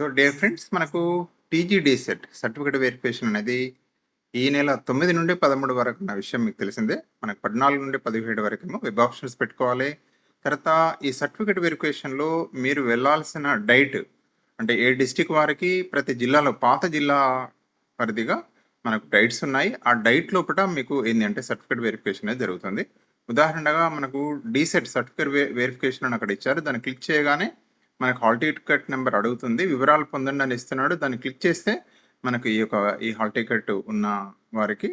So dear friends మనకు TGD set certificate verification అనేది ఈ నెల తొమ్మిది నుండి పదమూడు వరకు ఉన్న విషయం మీకు తెలిసిందే. మనకు పద్నాలుగు నుండి పదిహేడు వరకు వెబ్ ఆప్షన్స్ పెట్టుకోవాలి. తర్వాత ఈ సర్టిఫికేట్ వెరిఫికేషన్లో మీరు వెళ్ళాల్సిన డైట్ అంటే ఏ డిస్టిక్ వారికి ప్రతి జిల్లాలో పాత జిల్లా పరిధిగా మనకు డైట్స్ ఉన్నాయి. ఆ డైట్ లోపల మీకు ఏంటి అంటే సర్టిఫికేట్ వెరిఫికేషన్ అనేది జరుగుతుంది. ఉదాహరణగా మనకు డీసెట్ సర్టిఫికేట్ వెరిఫికేషన్ అని అక్కడ ఇచ్చారు. దాన్ని క్లిక్ చేయగానే మనకు హాల్ టికెట్ నెంబర్ అడుగుతుంది. వివరాలు పొందండి అని ఇస్తున్నాడు. దాన్ని క్లిక్ చేస్తే మనకు ఈ యొక్క ఈ హాల్ టికెట్ ఉన్న వారికి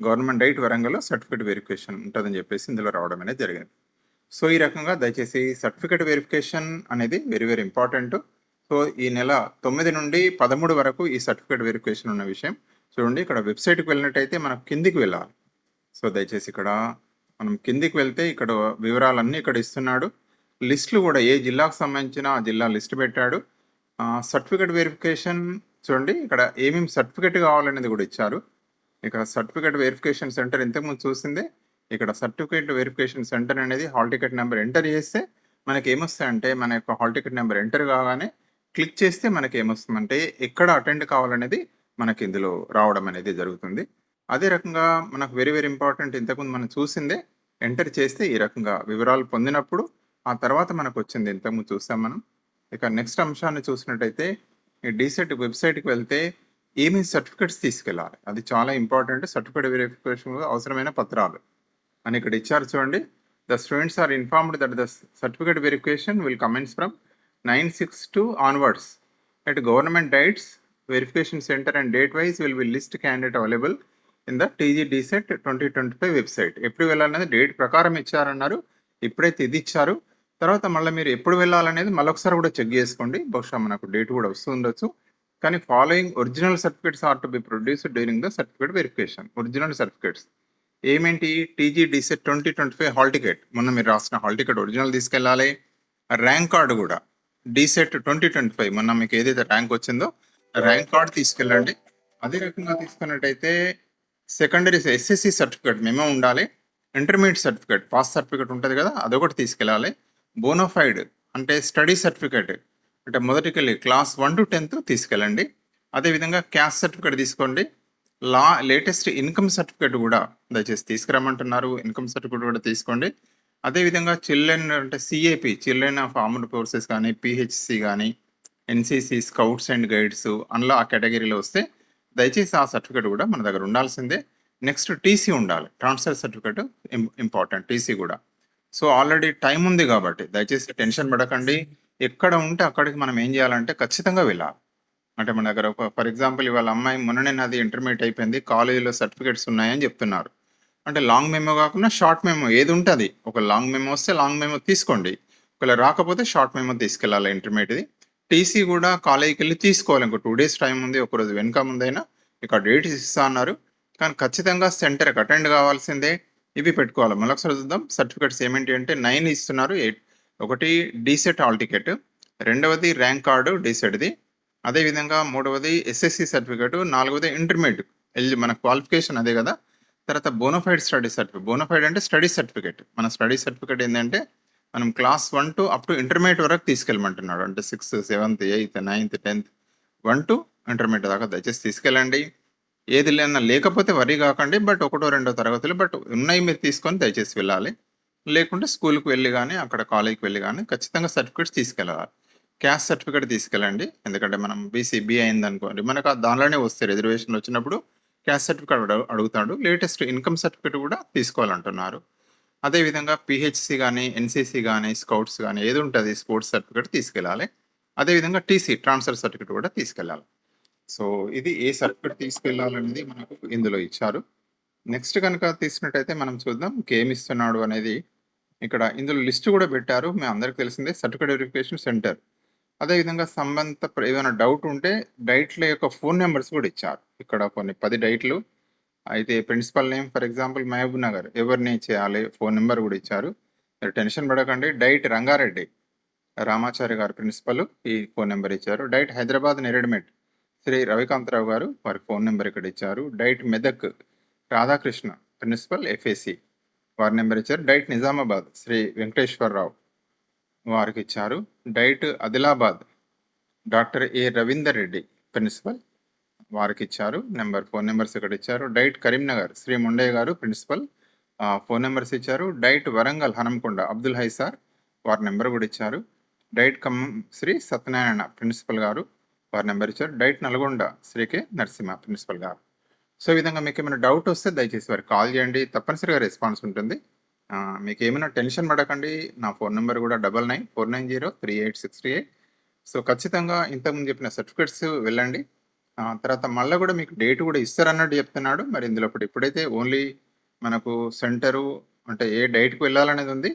గవర్నమెంట్ డైట్ వరంగల్లో సర్టిఫికేట్ వెరిఫికేషన్ ఉంటుందని చెప్పేసి ఇందులో రావడం అనేది జరిగింది. సో ఈ రకంగా దయచేసి సర్టిఫికేట్ వెరిఫికేషన్ అనేది వెరీ వెరీ ఇంపార్టెంట్. సో ఈ నెల తొమ్మిది నుండి పదమూడు వరకు ఈ సర్టిఫికేట్ వెరిఫికేషన్ ఉన్న విషయం చూడండి. ఇక్కడ వెబ్సైట్కి వెళ్ళినట్టయితే మనం కిందికి వెళ్ళాలి. సో దయచేసి ఇక్కడ మనం కిందికి వెళ్తే ఇక్కడ వివరాలన్నీ ఇక్కడ ఇస్తున్నాడు. లిస్టులు కూడా ఏ జిల్లాకు సంబంధించిన ఆ జిల్లా లిస్ట్ పెట్టాడు. సర్టిఫికేట్ వెరిఫికేషన్ చూడండి ఇక్కడ ఏమేమి సర్టిఫికేట్ కావాలనేది కూడా ఇచ్చారు. ఇక్కడ సర్టిఫికేట్ వెరిఫికేషన్ సెంటర్ ఇంతకుముందు చూసిందే. ఇక్కడ సర్టిఫికేట్ వెరిఫికేషన్ సెంటర్ అనేది హాల్ టికెట్ నెంబర్ ఎంటర్ చేస్తే మనకి ఏమొస్తాయంటే మన యొక్క హాల్ టికెట్ నెంబర్ ఎంటర్ కాగానే క్లిక్ చేస్తే మనకి ఏమొస్తుందంటే ఎక్కడ అటెండ్ కావాలనేది మనకి ఇందులో రావడం అనేది జరుగుతుంది. అదే రకంగా మనకు వెరీ వెరీ ఇంపార్టెంట్ ఇంతకుముందు మనం చూసిందే ఎంటర్ చేస్తే ఈ రకంగా వివరాలు పొందినప్పుడు ఆ తర్వాత మనకు వచ్చింది ఇంతకుముందు చూసాం మనం. ఇక నెక్స్ట్ అంశాన్ని చూసినట్టయితే ఈ డీసెట్ వెబ్సైట్కి వెళ్తే ఏమేమి సర్టిఫికెట్స్ తీసుకెళ్ళాలి? అది చాలా ఇంపార్టెంట్ సర్టిఫికేట్ వెరిఫికేషన్ అవసరమైన పత్రాలు. అని ఇక్కడ ఇచ్చారు చూడండి. The students are informed that the certificate verification will commence from nine six to onwards at government DIETs verification centre and date wise will be list candidate available in the TG DEECET twenty twenty five website ఎప్పుడు వెళ్ళాలనేది date ప్రకారం ఇచ్చారన్నారు. ఇప్పుడైతే ఇది ఇచ్చారు. తర్వాత మళ్ళీ మీరు ఎప్పుడు వెళ్ళాలనేది మళ్ళొకసారి కూడా చెక్ చేసుకోండి. బహుశా మనకు డేట్ కూడా వస్తూ ఉండొచ్చు. కానీ following original certificates are to be produced during the certificate verification. Original certificates. ఏమేంటి TG DEECET twenty twenty five hall ticket. మొన్న మీరు రాసిన హాల్ టికెట్ ఒరిజినల్ తీసుకెళ్ళాలి. ర్యాంక్ కార్డు కూడా. DEECET twenty twenty five. మొన్న మీకు ఏదైతే ర్యాంక్ వచ్చిందో ర్యాంక్ కార్డు తీసుకెళ్ళండి. అదే రకంగా తీసుకున్నట్టయితే సెకండరీ ఎస్ఎస్సి సర్టిఫికేట్ మేమే ఉండాలి. ఇంటర్మీడియట్ సర్టిఫికేట్ పాస్ సర్టిఫికేట్ ఉంటుంది కదా అదొకటి తీసుకెళ్ళాలి. బోనోఫైడ్ అంటే స్టడీ సర్టిఫికేట్ అంటే మొదటికెళ్ళి క్లాస్ వన్ టు టెన్త్ తీసుకెళ్ళండి. అదేవిధంగా క్యాస్ట్ సర్టిఫికేట్ తీసుకోండి. లా లేటెస్ట్ ఇన్కమ్ సర్టిఫికేట్ కూడా దయచేసి తీసుకురమ్మంటున్నారు. ఇన్కమ్ సర్టిఫికేట్ కూడా తీసుకోండి. అదేవిధంగా చిల్డ్రన్ అంటే CAP children of armed forces కానీ పిహెచ్సి కానీ ఎన్సిసి స్కౌట్స్ అండ్ గైడ్స్ అందులో ఆ కేటగిరీలో వస్తే దయచేసి ఆ సర్టిఫికేట్ కూడా మన దగ్గర ఉండాల్సిందే. నెక్స్ట్ టీసీ ఉండాలి. ట్రాన్స్ఫర్ సర్టిఫికేట్ ఇంపార్టెంట్ టీసీ కూడా. సో ఆల్రెడీ టైం ఉంది కాబట్టి దయచేసి టెన్షన్ పడకండి. ఎక్కడ ఉంటే అక్కడికి మనం ఏం చేయాలంటే ఖచ్చితంగా వెళ్ళాలి. అంటే మన దగ్గర ఒక ఫర్ ఎగ్జాంపుల్ ఇవాళ అమ్మాయి మొన్ననే నాది ఇంటర్మీడియట్ అయిపోయింది కాలేజీలో సర్టిఫికేట్స్ ఉన్నాయని చెప్తున్నారు. అంటే లాంగ్ మెమో కాకుండా షార్ట్ మెమో ఏది ఉంటుంది? ఒక లాంగ్ మెమో వస్తే లాంగ్ మెమో తీసుకోండి. ఒకవేళ రాకపోతే షార్ట్ మెమో తీసుకెళ్ళాలి ఇంటర్మీడియట్ది. టీసీ కూడా కాలేజీకి వెళ్ళి తీసుకోవాలి. ఇంకో టూ డేస్ టైం ఉంది ఒకరోజు వెనుక ముందైనా. ఇక్కడ డేట్స్ ఇస్తా అన్నారు. కానీ ఖచ్చితంగా సెంటర్కి అటెండ్ కావాల్సిందే. ఇవి పెట్టుకోవాలి. మళ్ళీ ఒకసారి చూద్దాం. సర్టిఫికేట్స్ ఏమేంటి అంటే నైన్ ఇస్తున్నారు ఎయిట్. ఒకటి డీసెట్ హాల్ టికెట్. రెండవది ర్యాంక్ కార్డు డీసెట్ది అదేవిధంగా మూడవది ఎస్ఎస్సి సర్టిఫికేట్. నాలుగవది ఇంటర్మీడియట్. ఎల్జి మన క్వాలిఫికేషన్ అదే కదా. తర్వాత బోనోఫైడ్ స్టడీ సర్టిఫికేట్ బోనోఫైడ్ అంటే స్టడీ సర్టిఫికేట్ మన స్టడీ సర్టిఫికేట్ ఏంటంటే మనం class one to up to intermediate వరకు తీసుకెళ్ళమంటున్నాడు. అంటే sixth seventh eighth ninth tenth one to intermediate దాకా దయచేసి తీసుకెళ్ళండి. ఏది లేనా లేకపోతే వరి కాకండి బట్ ఒకటో రెండో తరగతులు బట్ ఉన్నాయి మీరు తీసుకొని దయచేసి వెళ్ళాలి. లేకుంటే స్కూల్కి వెళ్ళి కానీ అక్కడ కాలేజ్కి వెళ్ళి కానీ ఖచ్చితంగా సర్టిఫికేట్స్ తీసుకెళ్ళాలి. క్యాస్ట్ సర్టిఫికేట్ తీసుకెళ్ళండి. ఎందుకంటే మనం బీసీ బి అయింది అనుకోండి మనకు ఆ దానిలోనే వస్తాయి రిజర్వేషన్ వచ్చినప్పుడు క్యాస్ట్ సర్టిఫికేట్ అడుగుతాడు. లేటెస్ట్ ఇన్కమ్ సర్టిఫికేట్ కూడా తీసుకోవాలంటున్నారు. అదేవిధంగా పిహెచ్సి కానీ ఎన్సీసీ కానీ స్కౌట్స్ కానీ ఏది ఉంటుంది స్పోర్ట్స్ సర్టిఫికేట్ తీసుకెళ్ళాలి. అదేవిధంగా టీసీ ట్రాన్స్ఫర్ సర్టిఫికేట్ కూడా తీసుకెళ్ళాలి. సో ఇది ఏ సర్టిఫికెట్ తీసుకెళ్ళాలనేది మనకు ఇందులో ఇచ్చారు. నెక్స్ట్ కనుక తీసినట్టయితే మనం చూద్దాం ఏమి ఇస్తున్నాడు అనేది ఇక్కడ ఇందులో లిస్ట్ కూడా పెట్టారు. మీ అందరికి తెలిసిందే సర్టిఫికేట్ వెరిఫికేషన్ సెంటర్. అదేవిధంగా సంబంధిత ఏదైనా డౌట్ ఉంటే డైట్ల యొక్క ఫోన్ నెంబర్స్ కూడా ఇచ్చారు. ఇక్కడ కొన్ని పది డైట్లు. అయితే principal name for example Mahbubnagar ఎవరిని చేయాలి ఫోన్ నెంబర్ కూడా ఇచ్చారు. టెన్షన్ పడకండి. డైట్ రంగారెడ్డి రామాచారి గారు ప్రిన్సిపల్ ఈ ఫోన్ నెంబర్ ఇచ్చారు. డైట్ హైదరాబాద్ నెరెడ్మెట్. శ్రీ రవికాంతరావు గారు వారి ఫోన్ నెంబర్ ఇక్కడ ఇచ్చారు. DIET Medak Radhakrishna principal FAC వారి నెంబర్ ఇచ్చారు. డైట్ నిజామాబాద్ శ్రీ వెంకటేశ్వరరావు వారికి ఇచ్చారు. DIET Adilabad doctor A Ravinder Reddy principal వారికి ఇచ్చారు. నెంబర్ ఫోన్ నెంబర్స్ ఇక్కడ ఇచ్చారు. Diet Karimnagar Shri Mundaiah garu principal phone numbers ఇచ్చారు. డైట్ వరంగల్ హనంకొండ అబ్దుల్ హై సార్ వారి నెంబర్ కూడా ఇచ్చారు. డైట్ ఖమ్మం శ్రీ సత్యనారాయణ ప్రిన్సిపల్ గారు వారి నెంబర్ ఇచ్చారు. DIET Nalgonda Shri K Narasimha principal garu. So ఈ విధంగా మీకు ఏమైనా డౌట్ వస్తే దయచేసి వారికి కాల్ చేయండి. తప్పనిసరిగా రెస్పాన్స్ ఉంటుంది. మీకు ఏమైనా టెన్షన్ పడకండి. నా ఫోన్ నెంబర్ కూడా double nine four nine zero three eight six three eight. So ఖచ్చితంగా ఇంతకుముందు చెప్పిన సర్టిఫికెట్స్ వెళ్ళండి. తర్వాత మళ్ళీ కూడా మీకు డేట్ కూడా ఇస్తారన్నట్టు చెప్తున్నాడు. మరి ఇందులో ఇప్పుడు ఇప్పుడైతే ఓన్లీ మనకు సెంటరు అంటే ఏ డేట్కి వెళ్ళాలనేది ఉంది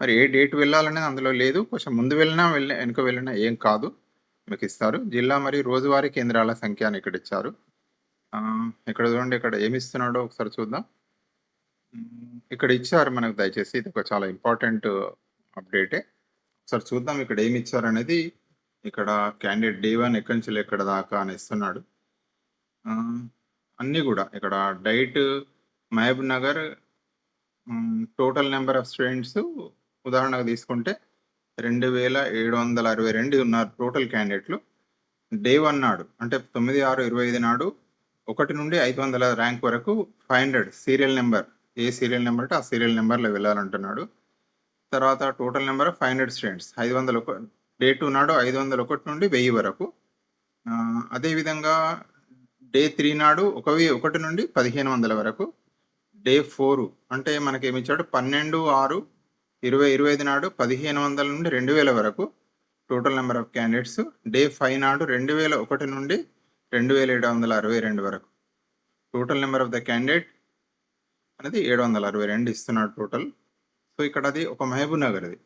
మరి ఏ డేట్ వెళ్ళాలనేది అందులో లేదు. కొంచెం ముందు వెళ్ళినా వెళ్ళి వెనుక వెళ్ళినా ఏం కాదు. మీకు ఇస్తారు జిల్లా మరియు రోజువారీ కేంద్రాల సంఖ్య అని ఇక్కడ ఇచ్చారు ఇక్కడ చూడండి ఇక్కడ ఏమి ఇస్తున్నాడో ఒకసారి చూద్దాం. ఇక్కడ ఇచ్చారు మనకు దయచేసి ఇది ఒక చాలా ఇంపార్టెంట్ అప్డేటే. ఒకసారి చూద్దాం ఇక్కడ ఏమి ఇచ్చారు అనేది ఇక్కడ క్యాండిడేట్ డే వన్ ఎక్కడి నుంచి ఎక్కడ దాకా అని ఇస్తున్నాడు. అన్నీ కూడా ఇక్కడ DIET Mahbubnagar total number of students ఉదాహరణకు తీసుకుంటే రెండు వేల ఏడు వందల అరవై రెండు ఉన్నారు టోటల్ క్యాండిడేట్లు డే వన్ నాడు అంటే తొమ్మిది ఆరు ఇరవై ఐదు నాడు ఒకటి నుండి ఐదు వందల ర్యాంక్ వరకు ఫైవ్ హండ్రెడ్ సీరియల్ నెంబర్ ఏ సీరియల్ నెంబర్ అంటే ఆ సీరియల్ నెంబర్లో వెళ్ళాలంటున్నాడు. తర్వాత total number five hundred students ఐదు వందల ఒక డే టూ నాడు ఐదు వందల ఒకటి నుండి వెయ్యి వరకు. అదేవిధంగా డే త్రీ నాడు ఒక ఒకటి నుండి పదిహేను వందల వరకు. డే ఫోర్ అంటే మనకి ఏమి ఇచ్చాడు? పన్నెండు ఆరు ఇరవై ఇరవై ఐదు నాడు పదిహేను వందల నుండి రెండు వేల వరకు total number of candidates. Day five నాడు రెండు వేల ఒకటి నుండి రెండు వేల ఏడు వందల అరవై రెండు వరకు. Total number of the candidate అనేది ఏడు వందల అరవై రెండు ఇస్తున్నాడు టోటల్. సో ఇక్కడ అది ఒక మహబూబ్ నగర్ది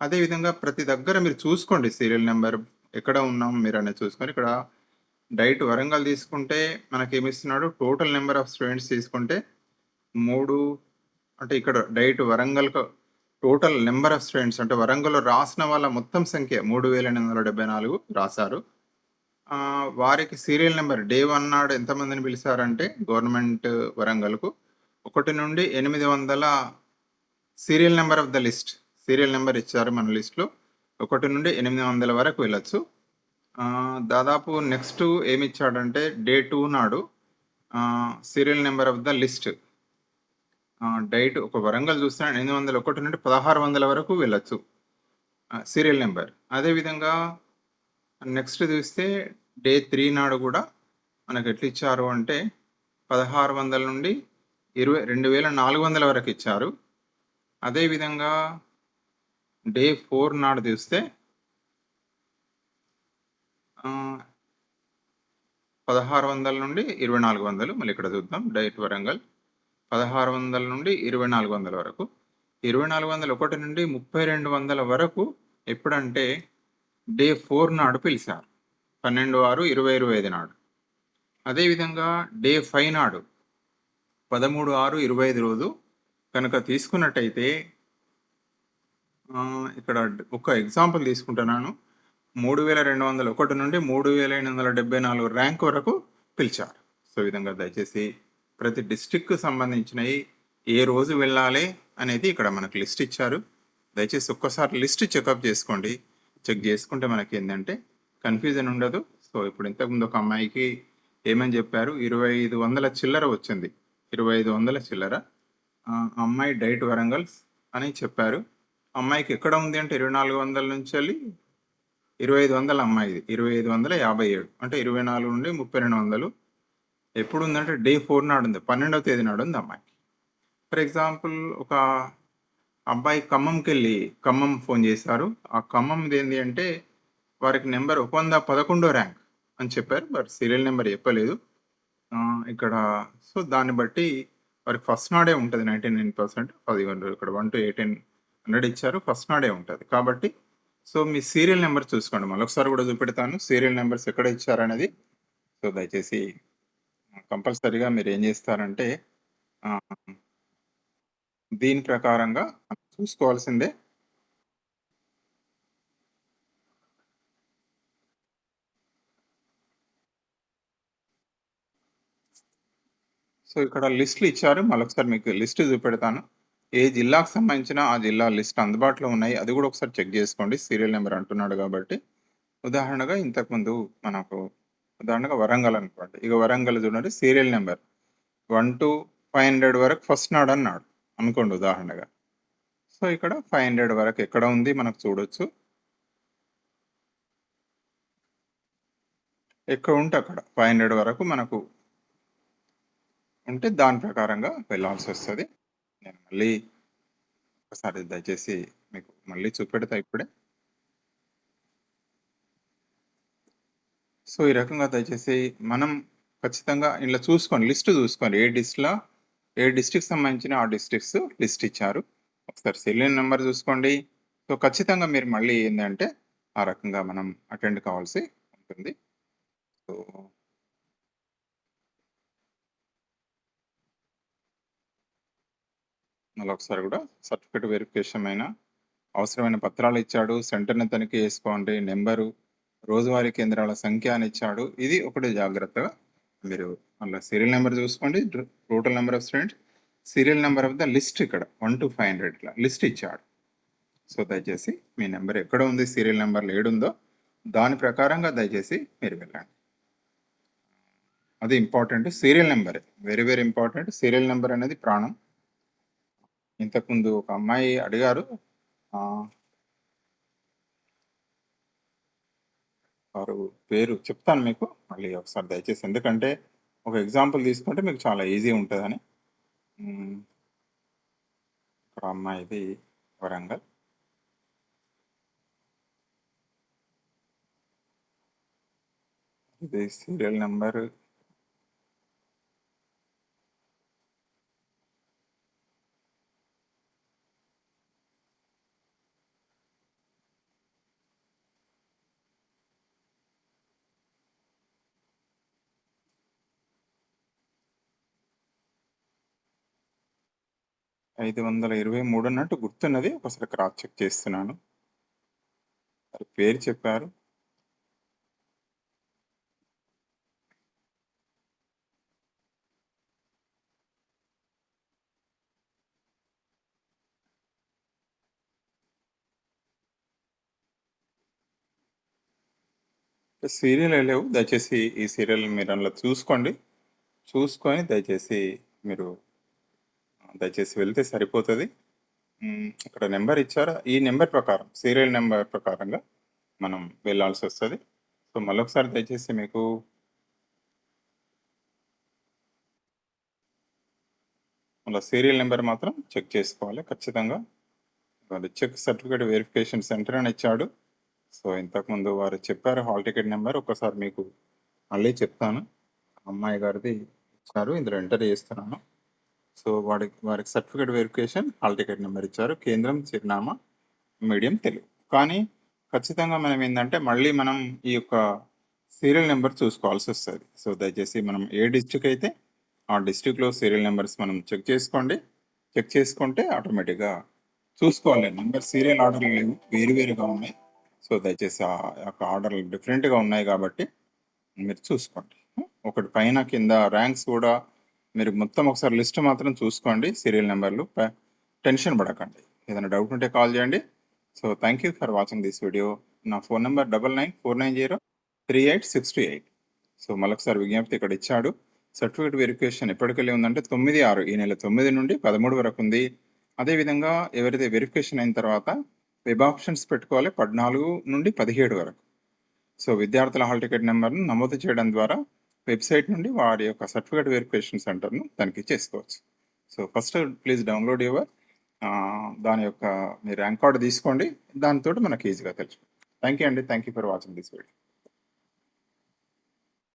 అదేవిధంగా ప్రతి దగ్గర మీరు చూసుకోండి సీరియల్ నెంబర్. ఎక్కడ ఉన్నాం మీరు అనేది చూసుకొని ఇక్కడ డైట్ వరంగల్ తీసుకుంటే మనకి ఏమి ఇస్తున్నాడు? టోటల్ నెంబర్ ఆఫ్ స్టూడెంట్స్ తీసుకుంటే మూడు అంటే ఇక్కడ DIET Warangal total number of students అంటే వరంగల్లో రాసిన వాళ్ళ మొత్తం సంఖ్య మూడు వేల ఎనిమిది వందల డెబ్బై నాలుగు రాశారు. వారికి సీరియల్ నెంబర్ డే వన్ నాడు ఎంతమందిని పిలిచారంటే గవర్నమెంట్ వరంగల్కు ఒకటి నుండి ఎనిమిది వందల serial number of the list serial number ఇచ్చారు మన లిస్ట్లో. ఒకటి నుండి ఎనిమిది వందల వరకు వెళ్ళొచ్చు. దాదాపు నెక్స్ట్ ఏమి ఇచ్చాడంటే డే టూ నాడు serial number of the list. DIET ఒక వరంగల్ చూస్తే ఎనిమిది వందల ఒకటి నుండి పదహారు వందల వరకు వెళ్ళొచ్చు. Serial number. అదేవిధంగా నెక్స్ట్ చూస్తే డే త్రీ నాడు కూడా మనకు ఎట్లా ఇచ్చారు అంటే పదహారు వందల నుండి ఇరవై రెండు వేల నాలుగు వందల వరకు ఇచ్చారు. అదేవిధంగా డే ఫోర్ నాడు చూస్తే పదహారు వందల నుండి ఇరవై నాలుగు వందలు. మళ్ళీ ఇక్కడ చూద్దాం. డైట్ వరంగల్. పదహారు వందల నుండి ఇరవై నాలుగు వందల వరకు. ఇరవై నాలుగు వందల ఒకటి నుండి ముప్పై రెండు వందల వరకు ఎప్పుడంటే డే ఫోర్ నాడు పిలిచారు. పన్నెండు ఆరు ఇరవై ఇరవై ఐదు నాడు. అదేవిధంగా డే ఫైవ్ నాడు పదమూడు ఆరు ఇరవై ఐదు రోజు కనుక తీసుకున్నట్టయితే ఇక్కడ ఒక ఎగ్జాంపుల్ తీసుకుంటున్నాను. మూడు వేల రెండు వందల ఒకటి నుండి మూడు వేల ఎనిమిది వందల డెబ్బై నాలుగు ర్యాంక్ వరకు పిలిచారు. సో విధంగా దయచేసి ప్రతి డిస్టిక్కు సంబంధించినవి ఏ రోజు వెళ్ళాలి అనేది ఇక్కడ మనకు లిస్ట్ ఇచ్చారు. దయచేసి ఒక్కసారి లిస్ట్ చెకప్ చేసుకోండి. చెక్ చేసుకుంటే మనకి ఏంటంటే కన్ఫ్యూజన్ ఉండదు. సో ఇప్పుడు ఇంతకుముందు ఒక అమ్మాయికి ఏమని చెప్పారు? ఇరవై ఐదు వందల చిల్లర వచ్చింది. ఇరవై ఐదు వందల చిల్లర. అమ్మాయి డైట్ వరంగల్స్ అని చెప్పారు. అమ్మాయికి ఎక్కడ ఉంది అంటే ఇరవై నాలుగు వందల నుంచి వెళ్ళి ఇరవై ఐదు వందల అమ్మాయిది. ఇరవై ఐదు వందల యాభై ఏడు. అంటే ఇరవై నాలుగు నుండి ముప్పై రెండు వందలు. ఎప్పుడు ఉందంటే డే ఫోర్ నాడు ఉంది పన్నెండవ తేదీ నాడు ఉంది అమ్మాయికి ఫర్ ఎగ్జాంపుల్ ఒక అబ్బాయి ఖమ్మంకి వెళ్ళి ఖమ్మం ఫోన్ చేశారు. ఆ ఖమ్మంది ఏంటి అంటే వారికి నెంబర్ ఒక వంద పదకొండో ర్యాంక్ అని చెప్పారు. బట్ సీరియల్ నెంబర్ చెప్పలేదు. ఇక్కడ సో దాన్ని బట్టి వారికి ఫస్ట్ నాడే ఉంటుంది నైంటీ నైన్ పర్సెంట్. అది ఇక్కడ వన్ టు ఎయిటీన్ హండ్రెడ్ ఇచ్చారు. ఫస్ట్ నాడే ఉంటుంది. కాబట్టి సో మీ సీరియల్ నెంబర్ చూసుకోండి. మళ్ళొకసారి కూడా చూపెడతాను. సీరియల్ నెంబర్స్ ఎక్కడ ఇచ్చారనేది. సో దయచేసి కంపల్సరీగా మీరు ఏం చేస్తారంటే దీని ప్రకారంగా చూసుకోవాల్సిందే. సో ఇక్కడ లిస్టులు ఇచ్చారు. మళ్ళొకసారి మీకు లిస్ట్ చూపెడతాను. ఏ జిల్లాకు సంబంధించిన ఆ జిల్లా లిస్ట్ అందుబాటులో ఉన్నాయి. అది కూడా ఒకసారి చెక్ చేసుకోండి. సీరియల్ నెంబర్ అంటున్నాడు కాబట్టి. ఉదాహరణగా ఇంతకుముందు మనకు ఉదాహరణగా వరంగల్ అనుకోండి. ఇక వరంగల్ చూడండి serial number one to five hundred వరకు ఫస్ట్ నాడు అన్నాడు. అనుకోండి ఉదాహరణగా. సో ఇక్కడ ఫైవ్ హండ్రెడ్ వరకు ఎక్కడ ఉంది మనకు చూడొచ్చు. ఎక్కడ ఉంటే అక్కడ ఫైవ్ హండ్రెడ్ వరకు మనకు ఉంటే దాని ప్రకారంగా వెళ్ళాల్సి వస్తుంది. నేను మళ్ళీ ఒకసారి దయచేసి మీకు మళ్ళీ చూపెడతా ఇప్పుడే. సో ఈ రకంగా దయచేసి మనం ఖచ్చితంగా ఇలా చూసుకోండి. లిస్ట్ చూసుకోండి. ఏ డిస్ట్లో ఏ డిస్టిక్ సంబంధించిన ఆ డిస్ట్రిక్ట్స్ లిస్ట్ ఇచ్చారు. ఒకసారి సెల్యూన్ నెంబర్ చూసుకోండి. సో ఖచ్చితంగా మీరు మళ్ళీ ఏంటంటే ఆ రకంగా మనం అటెండ్ కావాల్సి ఉంటుంది. సో మళ్ళీ ఒకసారి కూడా సర్టిఫికేట్ వెరిఫికేషన్ అయినా అవసరమైన పత్రాలు ఇచ్చాడు. సెంటర్ని తనిఖీ చేసుకోండి. నెంబరు రోజువారీ కేంద్రాల సంఖ్య అని ఇచ్చాడు ఇది ఒకటి జాగ్రత్తగా మీరు మళ్ళీ సీరియల్ నెంబర్ చూసుకోండి. Total number of students serial number of the list ఇక్కడ వన్ టు ఫైవ్ హండ్రెడ్ ఇట్లా లిస్ట్ ఇచ్చాడు. సో దయచేసి మీ నెంబర్ ఎక్కడ ఉంది? సీరియల్ నెంబర్ ఏడుందో దాని ప్రకారంగా దయచేసి మీరు వెళ్ళండి. అది important serial number very very important serial number అనేది ప్రాణం. ఇంతకుముందు ఒక అమ్మాయి అడిగారు వారు పేరు చెప్తాను మీకు. మళ్ళీ ఒకసారి దయచేసి. ఎందుకంటే ఒక ఎగ్జాంపుల్ తీసుకుంటే మీకు చాలా ఈజీ ఉంటుందని. ఇక్కడ అమ్మాయిది వరంగల్. ఇది సీరియల్ నెంబర్ ఐదు వందల ఇరవై మూడు అన్నట్టు గుర్తున్నది. ఒకసారి క్రాస్ చెక్ చేస్తున్నాను. వారి పేరు చెప్పారు. సీరియల్ లేవు. దయచేసి ఈ సీరియల్ మీరు అందులో చూసుకోండి. చూసుకొని దయచేసి మీరు దయచేసి వెళ్తే సరిపోతుంది. ఇక్కడ నెంబర్ ఇచ్చారా? ఈ నెంబర్ ప్రకారం సీరియల్ నెంబర్ ప్రకారంగా మనం వెళ్ళాల్సి వస్తుంది. సో మళ్ళొకసారి దయచేసి మీకు మళ్ళీ సీరియల్ నెంబర్ మాత్రం చెక్ చేసుకోవాలి. ఖచ్చితంగా అది చెక్ సర్టిఫికేట్ వెరిఫికేషన్ సెంటర్ అని ఇచ్చాడు. సో ఇంతకుముందు వారు చెప్పారు హాల్ టికెట్ నెంబర్ ఒకసారి మీకు మళ్ళీ చెప్తాను. అమ్మాయి గారిది ఇచ్చారు ఇందులో ఎంటర్ చేస్తున్నాను. సో వాడికి వారికి certificate verification hall ticket number ఇచ్చారు. కేంద్రం చిరునామా మీడియం తెలుగు. కానీ ఖచ్చితంగా మనం ఏంటంటే మళ్ళీ మనం ఈ యొక్క సీరియల్ నెంబర్ చూసుకోవాల్సి వస్తుంది. సో దయచేసి మనం ఏ డిస్టిక్ అయితే ఆ డిస్టిక్లో సీరియల్ నెంబర్స్ మనం చెక్ చేసుకోండి. చెక్ చేసుకుంటే ఆటోమేటిక్గా చూసుకోవాలి. నెంబర్ సీరియల్ ఆర్డర్లు లేవు. వేరు వేరుగా ఉన్నాయి. సో దయచేసి ఆ యొక్క ఆర్డర్లు డిఫరెంట్గా ఉన్నాయి కాబట్టి మీరు చూసుకోండి. ఒకటి పైన కింద ర్యాంక్స్ కూడా మీరు మొత్తం ఒకసారి లిస్ట్ మాత్రం చూసుకోండి సీరియల్ నెంబర్లు. టెన్షన్ పడకండి. ఏదైనా డౌట్ ఉంటే కాల్ చేయండి. So thank you for watching this video నా phone number double nine four nine zero three eight six two eight. So మళ్ళొకసారి విజ్ఞప్తి ఇక్కడ ఇచ్చాడు. సర్టిఫికేట్ వెరిఫికేషన్ ఎప్పటికెళ్ళి ఉందంటే తొమ్మిది ఆరు ఈ నెల తొమ్మిది నుండి పదమూడు వరకు ఉంది. అదేవిధంగా ఎవరైతే వెరిఫికేషన్ అయిన తర్వాత వెబ్ ఆప్షన్స్ పెట్టుకోవాలి పద్నాలుగు నుండి పదిహేడు వరకు. సో విద్యార్థుల హాల్ టికెట్ నెంబర్ను నమోదు చేయడం ద్వారా వెబ్సైట్ నుండి వారి యొక్క సర్టిఫికేట్ వెరిఫికేషన్ సెంటర్ను తనిఖీ చేసుకోవచ్చు. So first please download your దాని యొక్క మీ ర్యాంక్ కార్డు తీసుకోండి. దానితోటి మనకి ఈజీగా తెలుసు థ్యాంక్ యూ అండి. Thank you for watching this video.